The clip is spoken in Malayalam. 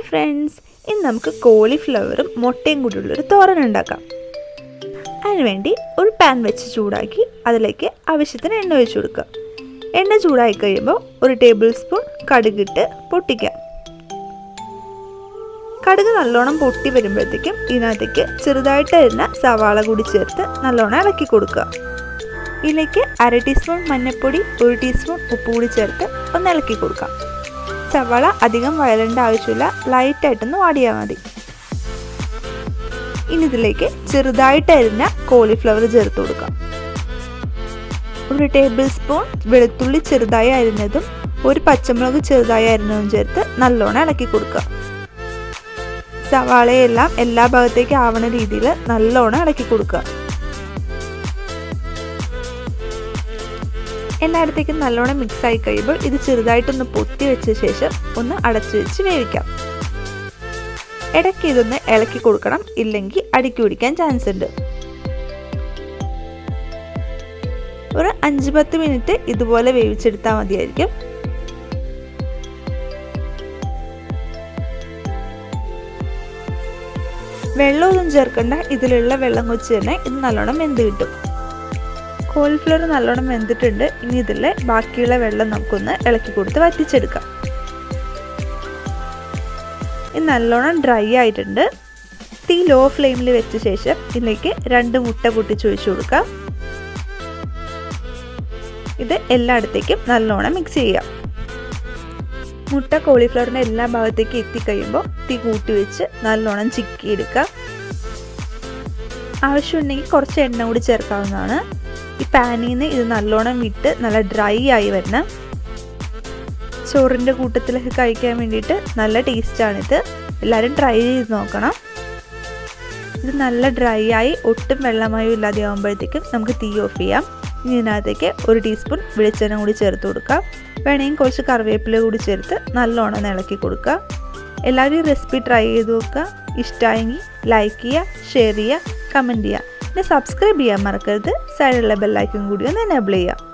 Hi friends. ഇന്ന് നമുക്ക് കോളിഫ്ലവറും മുട്ടയും കൂടി കൂടിയുള്ളൊരു തോരൻ ഉണ്ടാക്കാം. അതിനുവേണ്ടി ഒരു പാൻ വെച്ച് ചൂടാക്കി അതിലേക്ക് ആവശ്യത്തിന് എണ്ണ ഒഴിച്ചു കൊടുക്കുക. എണ്ണ ചൂടായി കഴിയുമ്പോൾ ഒരു ടേബിൾ സ്പൂൺ കടുകിട്ട് പൊട്ടിക്കാം. കടുക് നല്ലോണം പൊട്ടി വരുമ്പോഴത്തേക്കും ഇതിനകത്തേക്ക് ചെറുതായിട്ട് അരിഞ്ഞ സവാള കൂടി ചേർത്ത് നല്ലോണം ഇളക്കി കൊടുക്കുക. ഇതിലേക്ക് അര ടീസ്പൂൺ മഞ്ഞൾപ്പൊടി ഒരു ടീസ്പൂൺ ഉപ്പ് കൂടി ചേർത്ത് ഒന്ന് ഇളക്കി കൊടുക്കാം. സവാള അധികം വയലേണ്ട ആവശ്യമില്ല. ലൈറ്റായിട്ടൊന്ന് വാടിയാൽ മതി. ഇനി ഇതിലേക്ക് ചെറുതായിട്ട് അരിഞ്ഞ കോളിഫ്ലവർ ചേർത്ത് കൊടുക്കാം. ഒരു ടേബിൾ സ്പൂൺ വെളുത്തുള്ളി ചെറുതായി അരിഞ്ഞതും ഒരു പച്ചമുളക് ചെറുതായി അരിഞ്ഞതും ചേർത്ത് നല്ലോണം ഇളക്കി കൊടുക്കുക. സവാളയെല്ലാം എല്ലാ ഭാഗത്തേക്ക് ആവണ രീതിയിൽ നല്ലോണം ഇളക്കി കൊടുക്കുക. എല്ലായിടത്തേക്കും നല്ലോണം മിക്സ് ആയി കഴിയുമ്പോൾ ഇത് ചെറുതായിട്ടൊന്ന് പൊത്തി വെച്ച ശേഷം ഒന്ന് അടച്ചു വെച്ച് വേവിക്കാം. ഇടയ്ക്ക് ഇതൊന്ന് ഇളക്കി കൊടുക്കണം. ഇല്ലെങ്കിൽ അടുക്കി പിടിക്കാൻ ചാൻസ് ഉണ്ട്. ഒരു അഞ്ച് പത്ത് മിനിറ്റ് ഇതുപോലെ വേവിച്ചെടുത്താൽ മതിയായിരിക്കും. വെള്ളമൊന്നും ചേർക്കണ്ട. ഇതിലുള്ള വെള്ളം കൊച്ച് തന്നെ ഇത് നല്ലോണം വെന്ത് കിട്ടും. കോളിഫ്ലവർ നല്ലോണം വെന്തിട്ടുണ്ട്. ഇനി ഇതിൽ ബാക്കിയുള്ള വെള്ളം നമുക്കൊന്ന് ഇളക്കി കൊടുത്ത് വറ്റിച്ചെടുക്കാം. ഇത് നല്ലോണം ഡ്രൈ ആയിട്ടുണ്ട്. തീ ലോ ഫ്ലെയിമിൽ വെച്ച ശേഷം ഇതിലേക്ക് രണ്ട് മുട്ട പൊട്ടിച്ച് ഒഴിച്ചു കൊടുക്കാം. ഇത് എല്ലായിടത്തേക്കും നല്ലോണം മിക്സ് ചെയ്യാം. മുട്ട കോളിഫ്ലവറിന്റെ എല്ലാ ഭാഗത്തേക്കും എത്തിക്കഴിയുമ്പോൾ തീ കൂട്ടി വെച്ച് നല്ലോണം ചിക്കിയെടുക്കാം. ആവശ്യമുണ്ടെങ്കിൽ കുറച്ച് എണ്ണ കൂടി ചേർക്കാവുന്നതാണ്. ഈ പാനിൽ നിന്ന് ഇത് നല്ലോണം വിട്ട് നല്ല ഡ്രൈ ആയി വരണം. ചോറിന്റെ കൂട്ടത്തിലൊക്കെ കഴിക്കാൻ വേണ്ടിയിട്ട് നല്ല ടേസ്റ്റാണിത് എല്ലാവരും ട്രൈ ചെയ്ത് നോക്കണം. ഇത് നല്ല ഡ്രൈ ആയി ഒട്ടും വെള്ളമയോ ഇല്ലാതെ ആകുമ്പോഴത്തേക്കും നമുക്ക് തീ ഓഫ് ചെയ്യാം. ഇനി ഇതിനകത്തേക്ക് ഒരു ടീസ്പൂൺ വെളിച്ചെണ്ണ കൂടി ചേർത്ത് കൊടുക്കാം വേണമെങ്കിൽ കുറച്ച് കറിവേപ്പില കൂടി ചേർത്ത് നല്ലോണം ഇളക്കി കൊടുക്കുക. എല്ലാവരും ഈ റെസിപ്പി ട്രൈ ചെയ്ത് നോക്കുക. ഇഷ്ടമായെങ്കിൽ ലൈക്ക് ചെയ്യുക ഷെയർ ചെയ്യുക കമന്റ് ചെയ്യുക. പിന്നെ സബ്സ്ക്രൈബ് ചെയ്യാൻ മറക്കരുത്. സൈഡിലുള്ള ബെല്ലൈക്കൺ കൂടി ഒന്ന് എനേബിൾ ചെയ്യുക.